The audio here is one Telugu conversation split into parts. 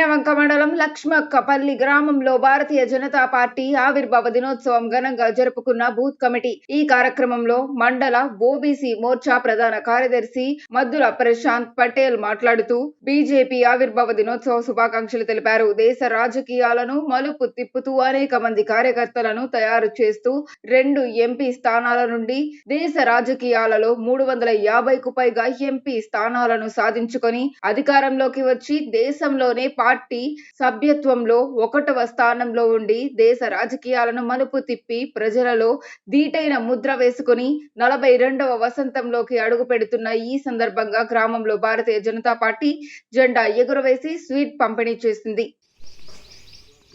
వీణవంక మండలం లక్ష్మక్కపల్లి గ్రామంలో భారతీయ జనతా పార్టీ ఆవిర్భావ దినోత్సవం ఘనంగా జరుపుకున్న బూత్ కమిటీ. ఈ కార్యక్రమంలో మండల ఓబీసీ మోర్చా ప్రధాన కార్యదర్శి మద్దుల ప్రశాంత్ పటేల్ మాట్లాడుతూ బీజేపీ ఆవిర్భావ దినోత్సవ శుభాకాంక్షలు తెలిపారు. దేశ రాజకీయాలను మలుపు తిప్పుతూ అనేక మంది కార్యకర్తలను తయారు చేస్తూ రెండు ఎంపీ స్థానాల నుండి దేశ రాజకీయాలలో మూడు వందల యాభైకు పైగా ఎంపీ స్థానాలను సాధించుకొని అధికారంలోకి వచ్చి దేశంలోనే పార్టీ సభ్యత్వంలో ఒకటవ స్థానంలో ఉండి దేశ రాజకీయాలను మలుపు తిప్పి ప్రజలలో దీటైన ముద్ర వేసుకుని నలభై రెండవ వసంతంలోకి అడుగు పెడుతున్న ఈ సందర్భంగా గ్రామంలో భారతీయ జనతా పార్టీ జెండా ఎగురవేసి స్వీట్ పంపిణీ చేసింది.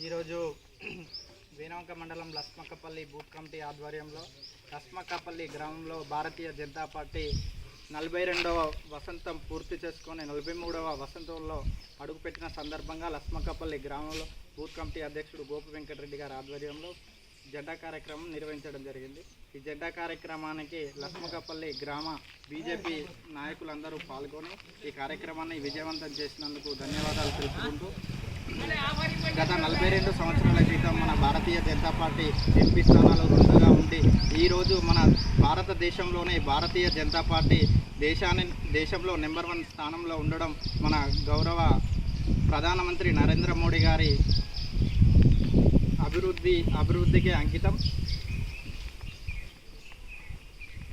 ఈరోజు వేనవంక మండలం లస్మకపల్లి బూత్ కమిటీ ఆధ్వర్యంలో లస్మకపల్లి గ్రామంలో భారతీయ జనతా పార్టీ నలభై రెండవ వసంతం పూర్తి చేసుకొని నలభై మూడవ వసంతంలో అడుగుపెట్టిన సందర్భంగా లస్మక్కపల్లి గ్రామంలో బూత్ కమిటీ అధ్యక్షుడు గోపి వెంకటరెడ్డి గారి ఆధ్వర్యంలో జెండా కార్యక్రమం నిర్వహించడం జరిగింది. ఈ జెండా కార్యక్రమానికి లక్ష్మకపల్లి గ్రామ బీజేపీ నాయకులందరూ పాల్గొని ఈ కార్యక్రమాన్ని విజయవంతం చేసినందుకు ధన్యవాదాలు తెలుపుకుంటూ గత నలభై రెండు సంవత్సరాల క్రితం మన భారతీయ జనతా పార్టీ ఎంపీ స్థానాలు రెండుగా ఈరోజు మన భారతదేశంలోనే భారతీయ జనతా పార్టీ దేశాన్ని దేశంలో నెంబర్ వన్ స్థానంలో ఉండడం మన గౌరవ ప్రధానమంత్రి నరేంద్ర మోడీ గారి అభివృద్ధి అభివృద్ధికి అంకితం.